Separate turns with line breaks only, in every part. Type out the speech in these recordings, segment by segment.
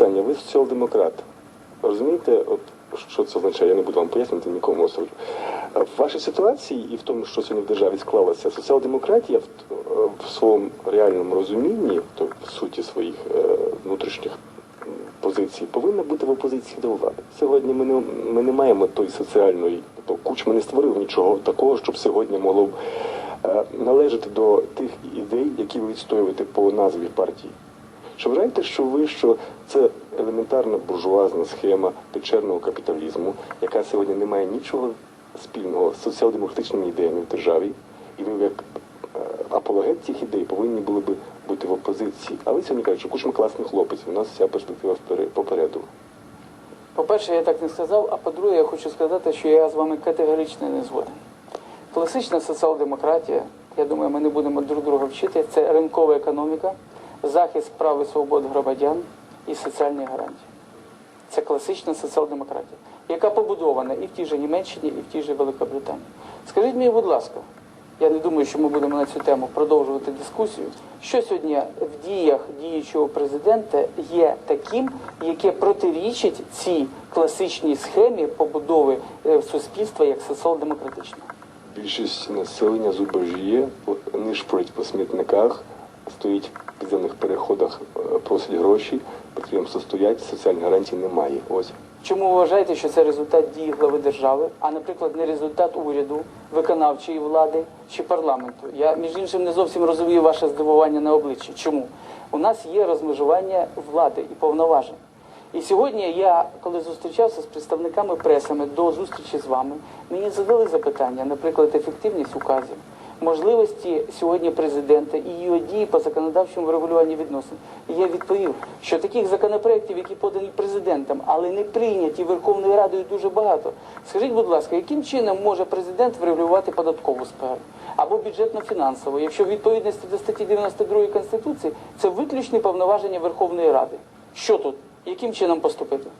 Таня, ви соціал-демократ. Розумієте, от що це означає? Я не буду вам пояснювати нікому особливо. В вашій ситуації і в тому, що сьогодні в державі склалася, соціал-демократія в, в своєму реальному розумінні, то в суті своїх е, внутрішніх позицій, повинна бути в опозиції до влади. Сьогодні ми не, ми не маємо тої соціальної, тобто Кучма не створив нічого такого, щоб сьогодні могло б е, належати до тих ідей, які ви відстоюєте по назві партії. Чи вважаєте, що ви що це елементарна буржуазна схема печерного капіталізму, яка сьогодні не має нічого спільного з соціал-демократичними ідеями в державі, і ви як е, апологет цих ідей повинні були би бути в опозиції. А ви сьогодні кажете, що Кучма класний хлопець, у нас вся перспектива попереду.
По-перше, я так не сказав, а по-друге, я хочу сказати, що я з вами категорично не згоден. Класична соціал-демократія, я думаю, ми не будемо друг друга вчити, це ринкова економіка, захист прав і свобод громадян і соціальні гарантії. Це класична соціал-демократія, яка побудована і в тій же Німеччині, і в тій же Великобританії. Скажіть мені, будь ласка, я не думаю, що ми будемо на цю тему продовжувати дискусію. Що сьогодні в діях діючого президента є таким, яке протирічить цій класичній схемі побудови е, суспільства як соціал-демократичне?
Більшість населення зубожіє, нишпорить по смітниках, стоїть в підземних переходах, е, просить гроші, підприємства стоять, соціальних гарантій немає. Ось.
Чому ви вважаєте, що це результат дії глави держави, а, наприклад, не результат уряду, виконавчої влади чи парламенту? Я між іншим не зовсім розумію ваше здивування на обличчі. Чому? У нас є розмежування влади і повноважень. І сьогодні я, коли зустрічався з представниками пресами до зустрічі з вами, мені задали запитання, наприклад, ефективність указів, можливості сьогодні президента і його дії по законодавчому врегулюванню відносин. І я відповів, що таких законопроєктів, які подані президентом, але не прийняті Верховною Радою, дуже багато. Скажіть, будь ласка, яким чином може президент врегулювати податкову сферу або бюджетно-фінансову, якщо в відповідності до статті 92 Конституції це виключні повноваження Верховної Ради? Що тут? Яким чином поступити?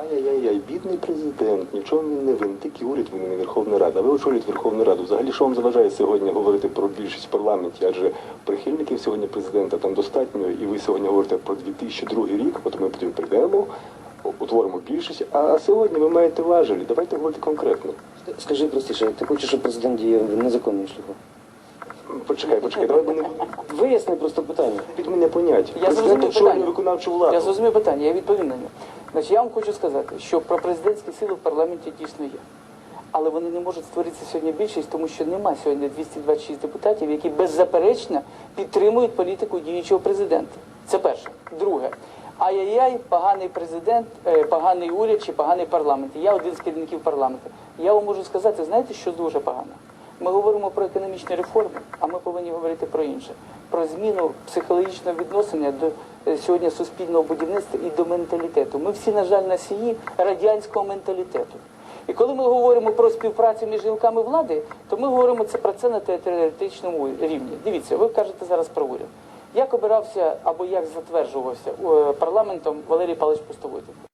Ай-яй-яй, бідний президент, нічого він не винен, тільки уряд винен, і Верховна Рада. Ви очолюєте Верховну Раду. Взагалі, що вам заважає сьогодні говорити про більшість в парламенті? Адже прихильників сьогодні президента там достатньо, і ви сьогодні говорите про 2002 рік, от ми потім прийдемо, утворимо більшість. А сьогодні ви маєте важелі. Давайте говорити конкретно.
Скажи простіше, ти хочеш, щоб президент діяв незаконним шляхом?
Почекай, почекай, давай ми не
Виясни просто питання.
під мене поняття.
Я зрозумів питання.
виконавчу владу.
Я зрозумів питання, я відповім на нього. Значить, я вам хочу сказати, що про президентські сили в парламенті дійсно є. Але вони не можуть створитися сьогодні більшість, тому що нема сьогодні 226 депутатів, які беззаперечно підтримують політику діючого президента. Це перше. Друге. Ай-яй-яй, поганий президент, е, поганий уряд чи поганий парламент. Я один з керівників парламенту. Я вам можу сказати, знаєте, що дуже погано? Ми говоримо про економічні реформи, а ми повинні говорити про інше, про зміну психологічного відношення до е, сьогодні суспільного будівництва і до менталітету. Ми всі, на жаль, носії радянського менталітету. І коли ми говоримо про співпрацю між гілками влади, то ми говоримо це про це на теоретичному рівні. Дивіться, ви кажете зараз про уряд. Як обирався або як затверджувався е, парламентом Валерій Павлович Пустовойтов?